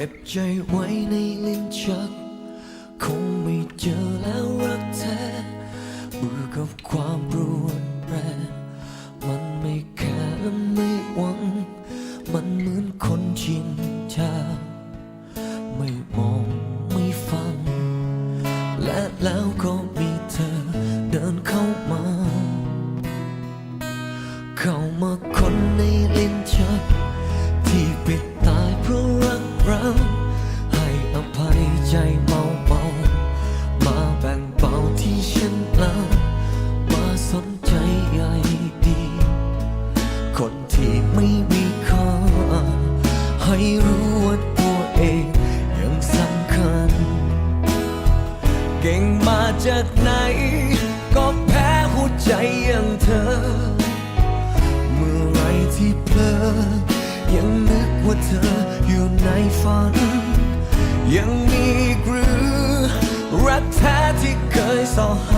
ก็บใจไว้ในลิ้นชัก คงไม่เจอแล้วรักแท้เบื่อกับความรวนแรงมันไม่แค่และไม่หวัง มันเหมือนคนชินชา ไม่มองไม่ฟัง และแล้วก็มีเธอเดินเข้ามา เข้ามาคนในลิ้นชัก ให้รู้ว่าตัวเองยังสำคัญ เก่งมาจากไหน ก็แพ้หัวใจอย่างเธอ เมื่อไรที่เพลอยังนึกว่าเธออยู่ในฝัน ยังมีกหรือรักแท้ที่เคยสอหา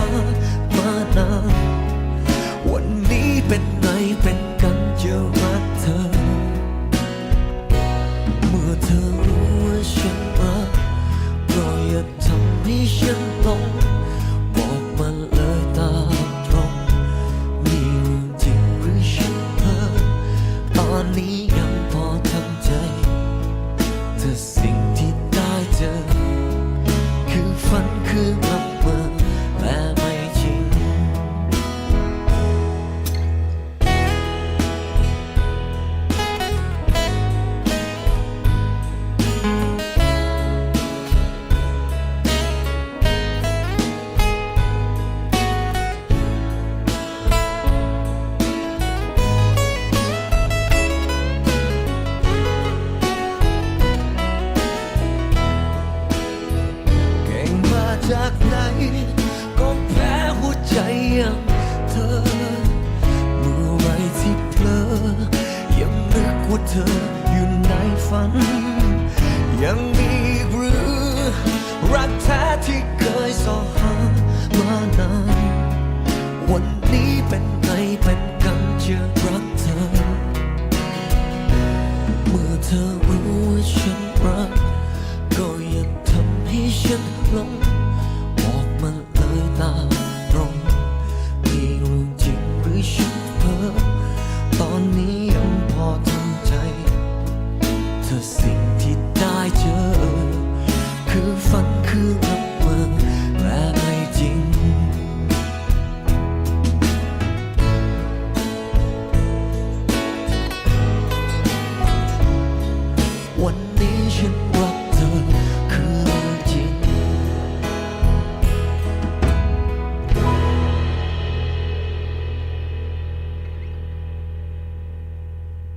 ว่าเธออยู่ในฝัน ยังมีอีกหรือรักแท้ที่เคยสอหามานานวันนี้เป็นไงเป็นกันจะรักเธอ เมื่อเธอรู้ว่าฉันรัก ก็อย่าทำให้ฉันหลง วันนี้ฉันรัก